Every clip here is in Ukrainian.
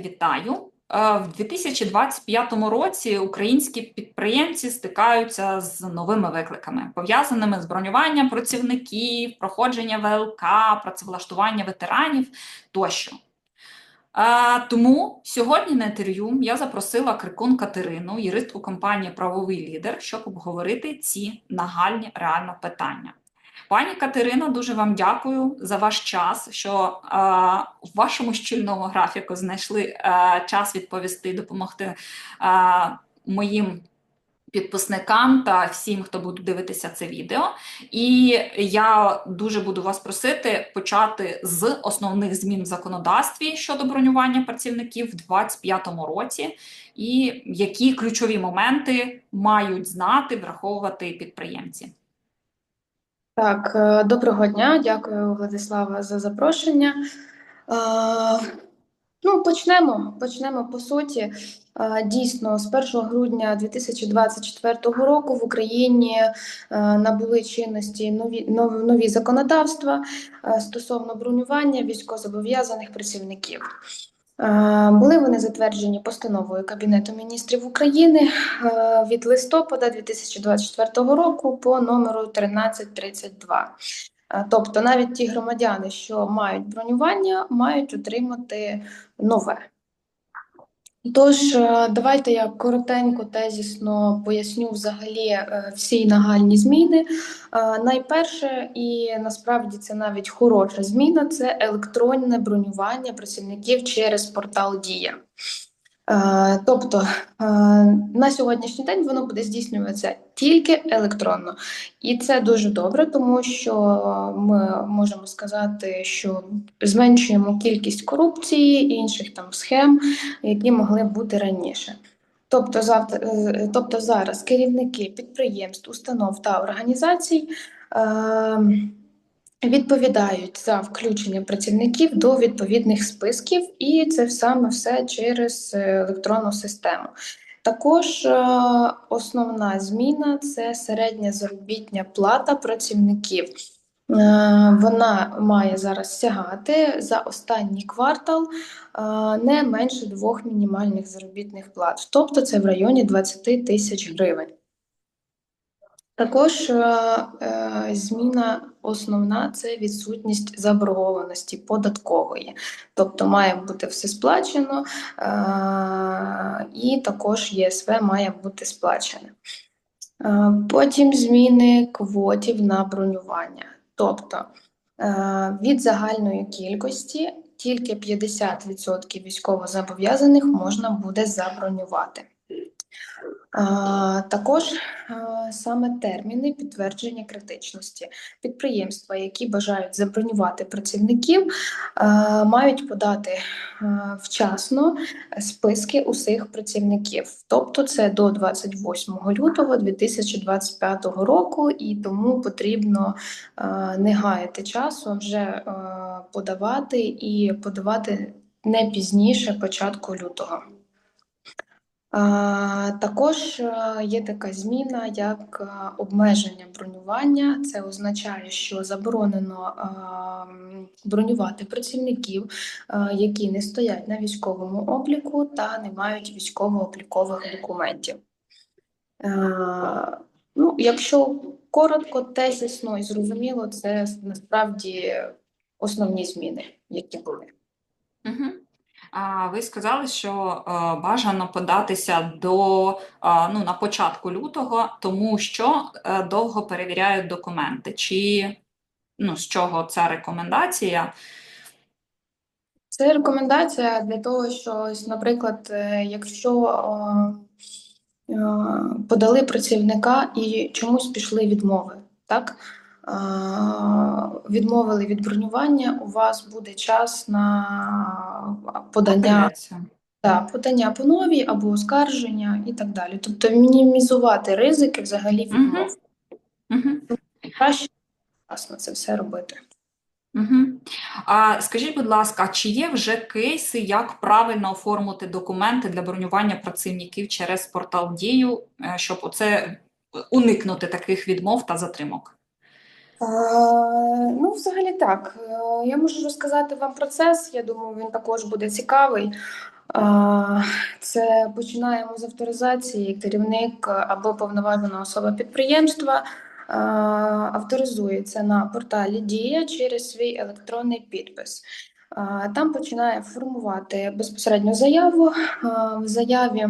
Вітаю. Е, В 2025 році українські підприємці стикаються з новими викликами, пов'язаними з бронюванням працівників, проходження ВЛК, працевлаштування ветеранів тощо. Е, Тому сьогодні на інтерв'ю я запросила Крикун Катерину, юристку компанії Правовий лідер, щоб обговорити ці нагальні реально питання. Пані Катерино, дуже вам дякую за ваш час, що е, в вашому щільному графіку знайшли е, час відповісти, допомогти е, моїм підписникам та всім, хто буде дивитися це відео. І я дуже буду вас просити почати з основних змін в законодавстві щодо бронювання працівників в 2025 році, і які ключові моменти мають знати, враховувати підприємці. Так, е, доброго дня, дякую, Владислава, за запрошення. Е, Ну, почнемо. Почнемо по суті. Е, Дійсно, з 1 грудня 2024 року в Україні набули чинності нові, нові, законодавства стосовно бронювання військовозобов'язаних працівників. Е, Були вони затверджені постановою Кабінету міністрів України е, від листопада 2024 року по номеру 1332. Е, Тобто навіть ті громадяни, що мають бронювання, мають отримати нове. Тож, е, давайте я коротенько, тезісно поясню взагалі е, всі нагальні зміни. Е, Найперше, і насправді це навіть хороша зміна, це електронне бронювання працівників через портал Дія. Е, Тобто е, на сьогоднішній день воно буде здійснюватися тільки електронно, і це дуже добре, тому що ми можемо сказати, що зменшуємо кількість корупції і інших там схем, які могли бути раніше. Тобто, завтра, е, тобто зараз керівники підприємств, установ та організацій відповідають за включення працівників до відповідних списків, і це саме все через е, електронну систему. Також е, основна зміна це середня заробітня плата працівників. Е, Вона має зараз сягати за останній квартал не менше двох мінімальних заробітних плат, тобто це в районі 20 тисяч гривень. Також е, е, зміна основна це відсутність заборгованості податкової, тобто має бути все сплачено, е, і також ЄСВ має бути сплачене. Потім зміни квотів на бронювання, тобто від загальної кількості тільки 50% військовозобов'язаних можна буде забронювати. Також саме терміни підтвердження критичності. Підприємства, які бажають забронювати працівників, мають подати вчасно списки усіх працівників. Тобто це до 28 лютого 2025 року, і тому потрібно не гаяти часу, вже подавати і подавати не пізніше початку лютого. Також е, є така зміна, як е, обмеження бронювання. Це означає, що заборонено бронювати працівників, які не стоять на військовому обліку та не мають військово-облікових документів. Ну, якщо коротко, тезісно і зрозуміло, це насправді основні зміни, які були. Угу. Ви сказали, що е, бажано податися до е, ну, на початку лютого, тому що е, довго перевіряють документи. Чи ну, з чого ця рекомендація? Це рекомендація для того, що, наприклад, якщо подали працівника і чомусь пішли відмови, так? Відмовили від бронювання, у вас буде час на подання, да, подання по новій або оскарження і так далі. Тобто мінімізувати ризики взагалі відмов. Угу. Краще вчасно це все робити. Угу. А скажіть, будь ласка, чи є вже кейси, як правильно оформити документи для бронювання працівників через портал Дію, е, щоб оце уникнути таких відмов та затримок? Е, Ну, взагалі так. Е, Я можу розказати вам процес. Я думаю, він також буде цікавий. Це починаємо з авторизації. Керівник або повноважена особа підприємства авторизується на порталі Дія через свій електронний підпис. Там починає формувати безпосередньо заяву. В заяві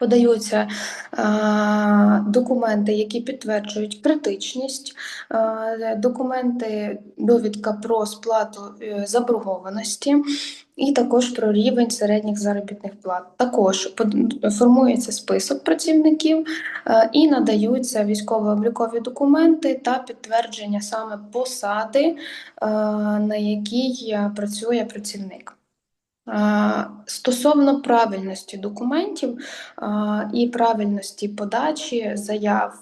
подаються а, документи, які підтверджують критичність, а, документи, довідка про сплату е, заборгованості і також про рівень середніх заробітних плат. Також формується список працівників е, і надаються військово-облікові документи та підтвердження саме посади, е, на якій е, працює працівник. Стосовно правильності документів і правильності подачі заяв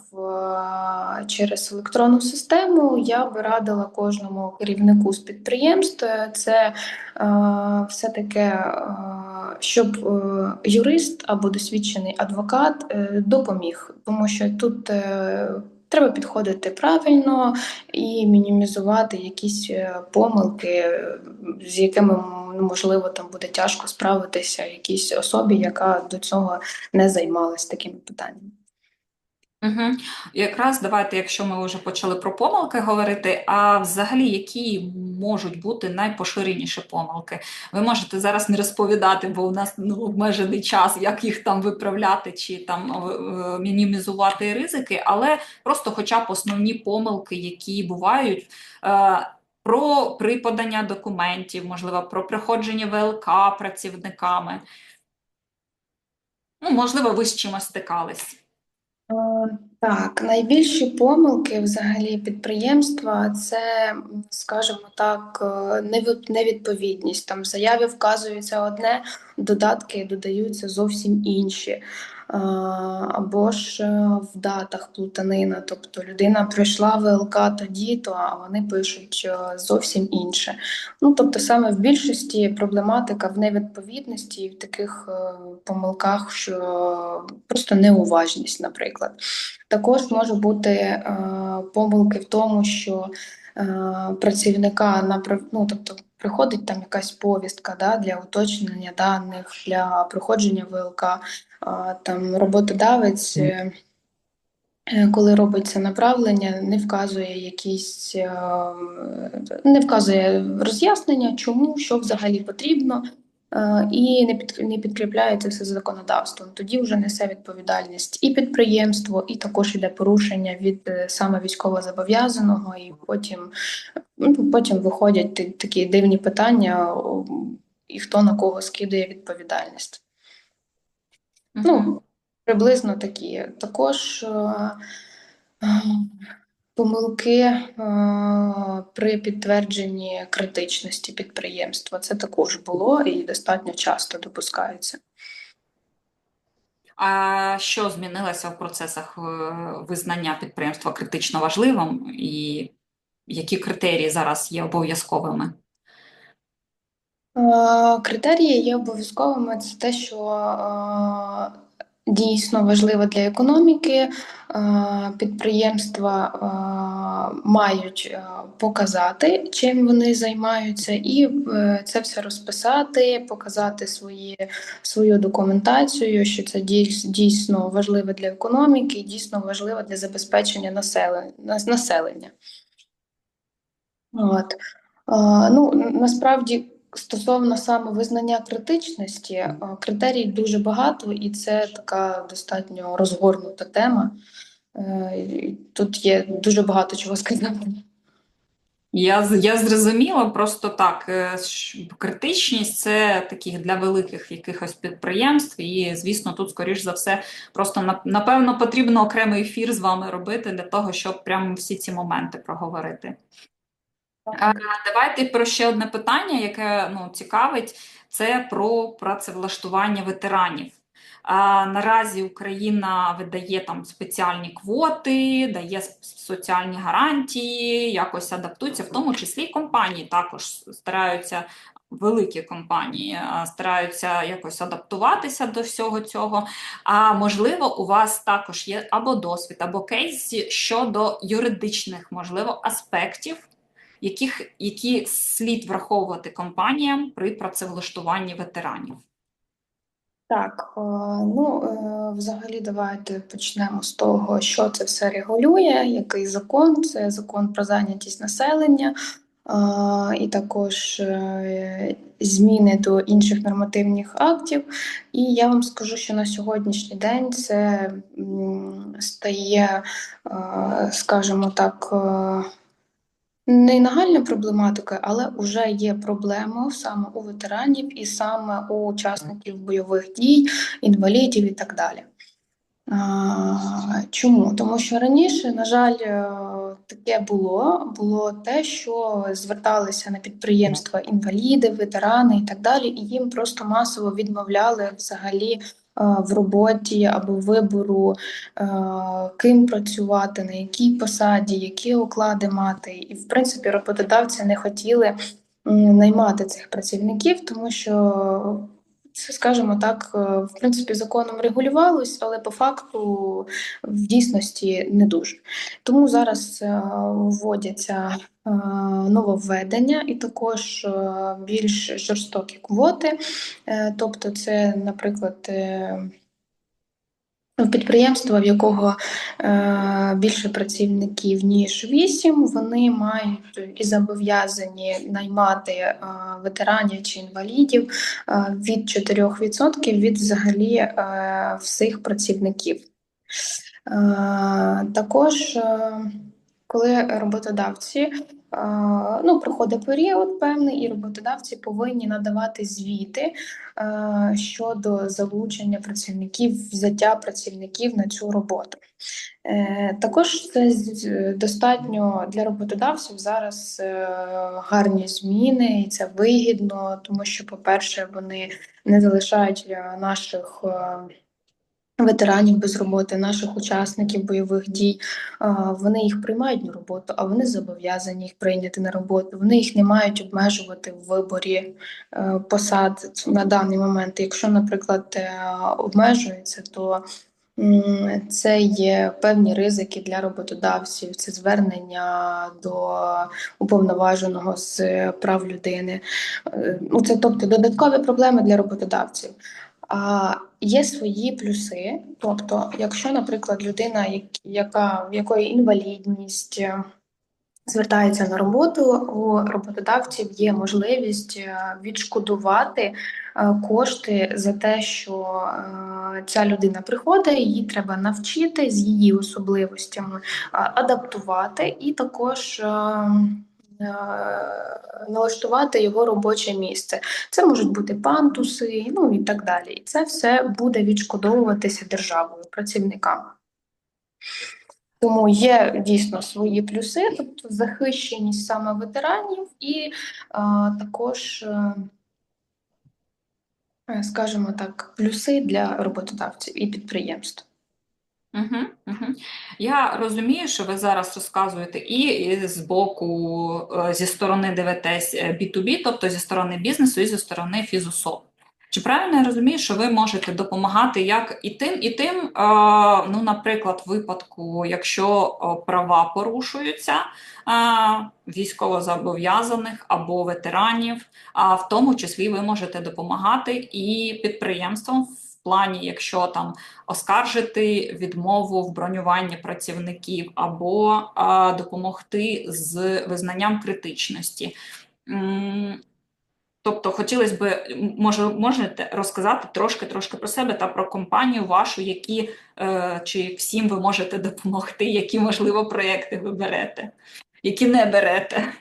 через електронну систему, я би радила кожному керівнику з підприємств. Це е, все-таки, е, щоб е, юрист або досвідчений адвокат е, допоміг, тому що тут е, треба підходити правильно і мінімізувати якісь помилки, з якими можливо там буде тяжко справитися якійсь особі, яка до цього не займалась такими питаннями. Угу. Якраз давайте, якщо ми вже почали про помилки говорити, а взагалі які можуть бути найпоширеніші помилки? Ви можете зараз не розповідати, бо у нас ну, обмежений час, як їх там виправляти чи там е, е, мінімізувати ризики, але просто хоча б основні помилки, які бувають. Е, Про приподання документів, можливо, про приходження ВЛК працівниками. Ну, можливо, ви з чимось стикались. Е, Так, найбільші помилки взагалі підприємства це, скажімо так, е, невідповідність. Там в заяві вказується одне, додатки додаються зовсім інші. Е, Або ж е, в датах плутанина, тобто людина прийшла в ВЛК тоді-то, а вони пишуть е, зовсім інше. Ну, тобто, саме в більшості проблематика в невідповідності і в таких помилках, що просто неуважність, наприклад. Також може бути помилки в тому, що працівника ну, тобто приходить там якась повістка да, для уточнення даних, для проходження ВЛК, а, там роботодавець. е, е, Коли робиться направлення, не вказує якісь е, не вказує роз'яснення, чому, що взагалі потрібно, і не під не підкріпляє це все законодавством. Тоді вже несе відповідальність і підприємство, і також іде порушення від е, саме військовозобов'язаного, і потім, ну, потім виходять такі дивні питання, і хто на кого скидає відповідальність. Ну, приблизно такі. Також е, е, помилки е, при підтвердженні критичності підприємства. Це також було і достатньо часто допускається. А що змінилося в процесах е, визнання підприємства критично важливим, і які критерії зараз є обов'язковими? Е, Критерії є обов'язковими. Це те, що дійсно важливо для економіки. Е, Підприємства е, мають е, показати, чим вони займаються, і це все розписати, показати свої, свою документацію, що це дійс- дійсно важливо для економіки, і дійсно важливо для забезпечення населення. От. Ну, насправді, стосовно саме визнання критичності, критерій дуже багато, і це така достатньо розгорнута тема. Е, Тут є дуже багато чого сказати. Я, я зрозуміла, просто так, е, критичність це таких для великих якихось підприємств, і, звісно, тут, скоріш за все, просто напевно потрібно окремий ефір з вами робити для того, щоб прямо всі ці моменти проговорити. Давайте про ще одне питання, яке ну, цікавить, це про працевлаштування ветеранів. Наразі Україна видає там спеціальні квоти, дає соціальні гарантії, якось адаптується, в тому числі компанії також стараються, великі компанії стараються якось адаптуватися до всього цього. А можливо, у вас також є або досвід, або кейс щодо юридичних, можливо, аспектів яких, які слід враховувати компаніям при працевлаштуванні ветеранів? Так, е, ну е, взагалі давайте почнемо з того, що це все регулює, який закон. Це закон про зайнятість населення, е, і також зміни до інших нормативних актів. І я вам скажу, що на сьогоднішній день це стає, скажімо так, не нагальна проблематика, але вже є проблемою саме у ветеранів і саме у учасників бойових дій, інвалідів і так далі. Чому? Тому що раніше, на жаль, е, таке було. Було те, що зверталися на підприємства інваліди, ветерани і так далі, і їм просто масово відмовляли взагалі в роботі або вибору, е, ким працювати, на якій посаді, які оклади мати. І, в принципі, роботодавці не хотіли наймати цих працівників, тому що скажімо так, е, в принципі, законом регулювалось, але по факту в дійсності не дуже. Тому зараз е, вводяться е, нововведення і також більш жорстокі квоти. Тобто, це, наприклад, підприємство, в якого е, більше працівників, ніж вісім, вони мають і зобов'язані наймати е, ветеранів чи інвалідів е, від 4% від взагалі е, всіх працівників. Е, Також, е, коли роботодавці ну, проходить період певний, і роботодавці повинні надавати звіти щодо залучення працівників, взяття працівників на цю роботу. Е, Також це достатньо для роботодавців зараз е, гарні зміни, і це вигідно, тому що, по-перше, вони не залишають е, наших. Ветеранів без роботи, наших учасників бойових дій, вони їх приймають на роботу, а вони зобов'язані їх прийняти на роботу. Вони їх не мають обмежувати в виборі е, посад на даний момент. Якщо, наприклад, е, обмежується, то це є певні ризики для роботодавців, це звернення до уповноваженого з прав людини. Е, Ну, це тобто додаткові проблеми для роботодавців. А є свої плюси. Тобто, якщо, наприклад, людина, яка в якої інвалідність е, звертається на роботу, у роботодавців є можливість е, відшкодувати е, кошти за те, що ця людина приходить, її треба навчити з її особливостями, адаптувати і також. Налаштувати його робоче місце. Це можуть бути пантуси, ну і так далі. І це все буде відшкодовуватися державою, працівникам. Тому є дійсно свої плюси, тобто захищеність саме ветеранів, і а, також, е, скажімо так, плюси для роботодавців і підприємств. Угу, угу. Я розумію, що ви зараз розказуєте і з боку, е, зі сторони дивитесь е, B2B, тобто зі сторони бізнесу, і зі сторони фізособ. Чи правильно я розумію, що ви можете допомагати як і тим, і тим, е, ну, наприклад, в випадку, якщо е, права порушуються військовозобов'язаних або ветеранів, а в тому числі ви можете допомагати і підприємствам плані, якщо там оскаржити відмову в бронюванні працівників або а, допомогти з визнанням критичності. Тобто, хотілося б, може, можете розказати трошки трошки про себе та про компанію вашу, які е, чи всім ви можете допомогти, які, можливо, проекти ви берете, які не берете.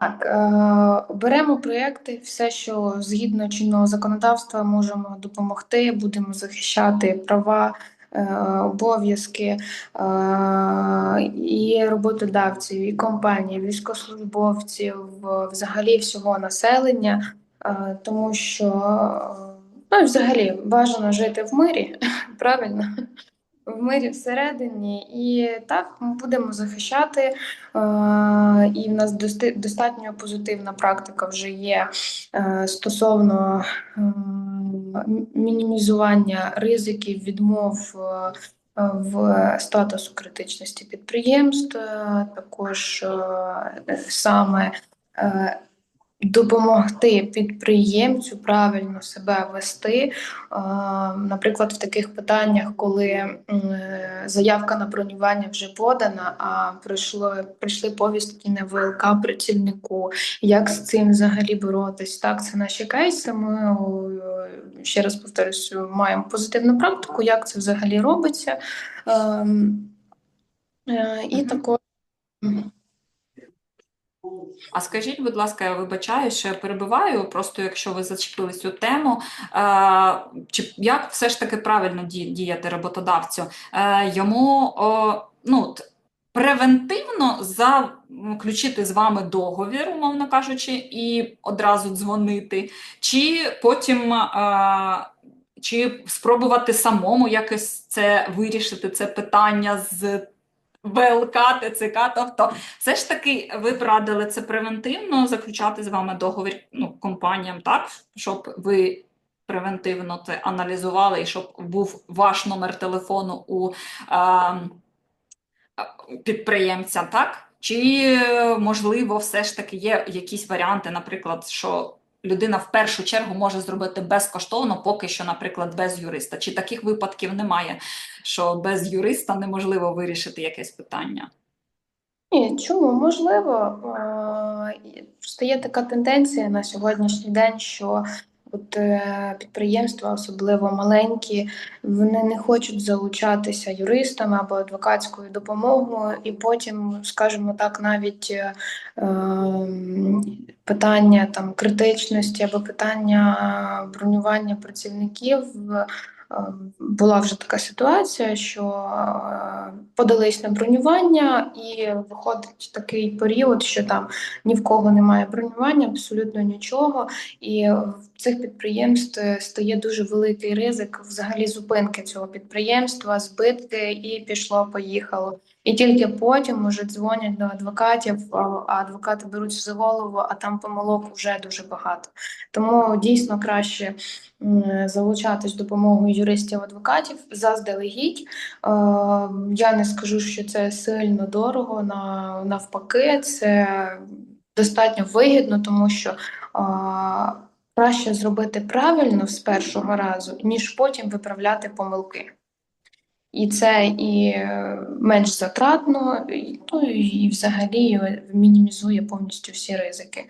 Так, е, беремо проєкти, все, що згідно чинного законодавства, можемо допомогти, будемо захищати права, е, обов'язки е, і роботодавців, і компаній, військовослужбовців, взагалі всього населення, тому що ну, взагалі бажано жити в мирі, правильно? В мирі всередині, і так ми будемо захищати. Е, і в нас достатньо позитивна практика вже є е, стосовно е, мінімізування ризиків, відмов в статусу критичності підприємств, е, також е, саме е, допомогти підприємцю правильно себе вести, е, наприклад, в таких питаннях, коли заявка на бронювання вже подана, а прийшло, прийшли повістки на ВЛК працівнику, як з цим взагалі боротись? Так, це наші кейси. Ми е, ще раз повторюсь, маємо позитивну практику, як це взагалі робиться. Ем, е, І також А скажіть, будь ласка, я вибачаю, що я перебиваю, просто якщо ви зачепили цю тему, е, чи як все ж таки правильно діяти роботодавцю? Е, йому о, ну, превентивно заключити з вами договір, умовно кажучи, і одразу дзвонити, чи потім. Е, чи спробувати самому якось це вирішити, це питання з ВЛК, ТЦК, тобто все ж таки ви б радили це превентивно заключати з вами договір ну, компаніям, так, щоб ви превентивно це аналізували і щоб був ваш номер телефону у а, підприємця, так? Чи е, можливо, все ж таки є якісь варіанти, наприклад, що людина в першу чергу може зробити безкоштовно, поки що, наприклад, без юриста? Чи таких випадків немає, що без юриста неможливо вирішити якесь питання? Ні, чому можливо? Е, і Просто є така тенденція на сьогоднішній день, що от е, підприємства, особливо маленькі, вони не хочуть залучатися юристами або адвокатською допомогою, і потім, скажімо так, навіть е, ем, питання там критичності або питання бронювання працівників. Е, Була вже така ситуація, що е, подались на бронювання, і виходить такий період, що там ні в кого немає бронювання, абсолютно нічого. І в цих підприємств стає дуже великий ризик взагалі зупинки цього підприємства, збитки, і пішло, поїхало. І тільки потім уже дзвонять до адвокатів, а адвокати беруть за голову, а там помилок вже дуже багато. Тому дійсно краще залучатись допомогою юристів-адвокатів заздалегідь. Я не скажу, що це сильно дорого. На навпаки, це достатньо вигідно, тому що краще зробити правильно з першого разу, ніж потім виправляти помилки. І це і е, менш затратно, і, ну і взагалі е, мінімізує повністю всі ризики.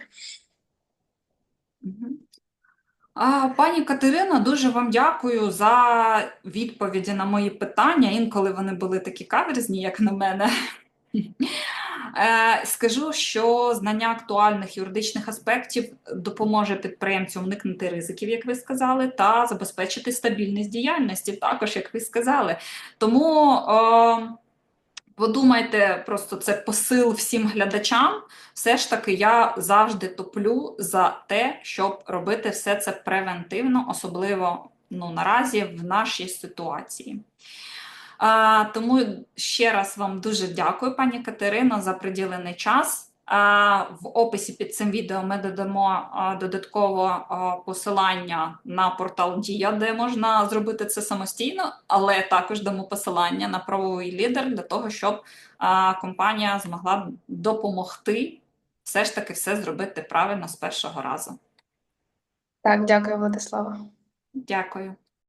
А, пані Катерина, дуже вам дякую за відповіді на мої питання. Інколи вони були такі каверзні, як на мене. Е, Скажу, що знання актуальних юридичних аспектів допоможе підприємцю уникнути ризиків, як ви сказали, та забезпечити стабільність діяльності, також, як ви сказали. Тому е, подумайте, просто це посил всім глядачам. Все ж таки, я завжди топлю за те, щоб робити все це превентивно, особливо ну, наразі в нашій ситуації. А, тому ще раз вам дуже дякую, пані Катерино, за приділений час. А, в описі під цим відео ми додамо а, додатково а, посилання на портал Дія, де можна зробити це самостійно, але також дамо посилання на правовий лідер для того, щоб а, компанія змогла допомогти все ж таки все зробити правильно з першого разу. Так, дякую, Владислава. Дякую.